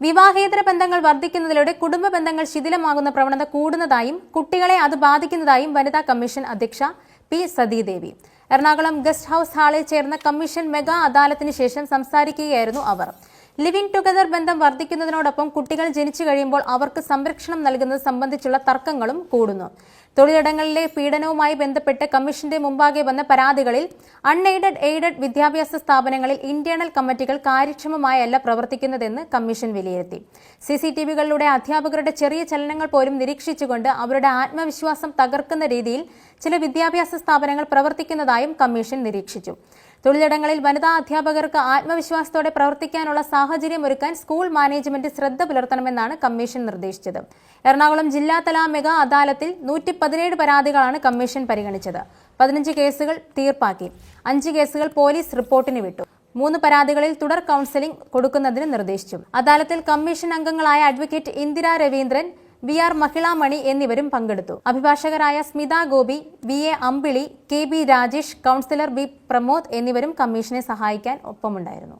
വിവാഹേതര ബന്ധങ്ങൾ വർദ്ധിക്കുന്നതിലൂടെ കുടുംബ ബന്ധങ്ങൾ ശിഥിലമാകുന്ന പ്രവണത കൂടുന്നതായും കുട്ടികളെ അത് ബാധിക്കുന്നതായും വനിതാ കമ്മീഷൻ അധ്യക്ഷ P Sathidevi. Ernakulam guest house ഹാളിൽ ചേർന്ന കമ്മീഷൻ മെഗാ അദാലത്തിന് ശേഷം സംസാരിക്കുകയായിരുന്നു അവർ. ലിവിംഗ് ടുഗദർ ബന്ധം വർദ്ധിക്കുന്നതിനോടൊപ്പം കുട്ടികൾ ജനിച്ചു കഴിയുമ്പോൾ അവർക്ക് സംരക്ഷണം നൽകുന്നത് സംബന്ധിച്ചുള്ള തർക്കങ്ങളും കൂടുന്നു. തൊഴിലിടങ്ങളിലെ പീഡനവുമായി ബന്ധപ്പെട്ട് കമ്മീഷന്റെ മുമ്പാകെ വന്ന പരാതികളിൽ അൺഎയ്ഡഡ് എയ്ഡഡ് വിദ്യാഭ്യാസ സ്ഥാപനങ്ങളിൽ ഇന്റേണൽ കമ്മിറ്റികൾ കാര്യക്ഷമമായല്ല പ്രവർത്തിക്കുന്നതെന്ന് കമ്മീഷൻ വിലയിരുത്തി. സി അധ്യാപകരുടെ ചെറിയ ചലനങ്ങൾ പോലും നിരീക്ഷിച്ചുകൊണ്ട് അവരുടെ ആത്മവിശ്വാസം തകർക്കുന്ന രീതിയിൽ ചില വിദ്യാഭ്യാസ സ്ഥാപനങ്ങൾ പ്രവർത്തിക്കുന്നതായും കമ്മീഷൻ നിരീക്ഷിച്ചു. തൊഴിലിടങ്ങളിൽ വനിതാ അധ്യാപകർക്ക് ആത്മവിശ്വാസത്തോടെ പ്രവർത്തിക്കാനുള്ള സാഹചര്യം ഒരുക്കാൻ സ്കൂൾ മാനേജ്മെന്റ് ശ്രദ്ധ പുലർത്തണമെന്നാണ് കമ്മീഷൻ നിർദ്ദേശിച്ചത്. എറണാകുളം ജില്ലാതല മെഗാ അദാലത്തിൽ നൂറ്റി പതിനേഴ് പരാതികളാണ് കമ്മീഷൻ പരിഗണിച്ചത്. പതിനഞ്ച് കേസുകൾ തീർപ്പാക്കി. അഞ്ച് കേസുകൾ പോലീസ് റിപ്പോർട്ടിന് വിട്ടു. മൂന്ന് പരാതികളിൽ തുടർ കൌൺസിലിംഗ് കൊടുക്കുന്നതിന് നിർദ്ദേശിച്ചു. അദാലത്തിൽ കമ്മീഷൻ അംഗങ്ങളായ advocate Indira Raveendran V R Mahilamani എന്നിവരും പങ്കെടുത്തു. അഭിഭാഷകരായ Smitha Gopi V A Ambili K B Rajesh councillor B Pramod എന്നിവരും കമ്മീഷനെ സഹായിക്കാൻ ഒപ്പമുണ്ടായിരുന്നു.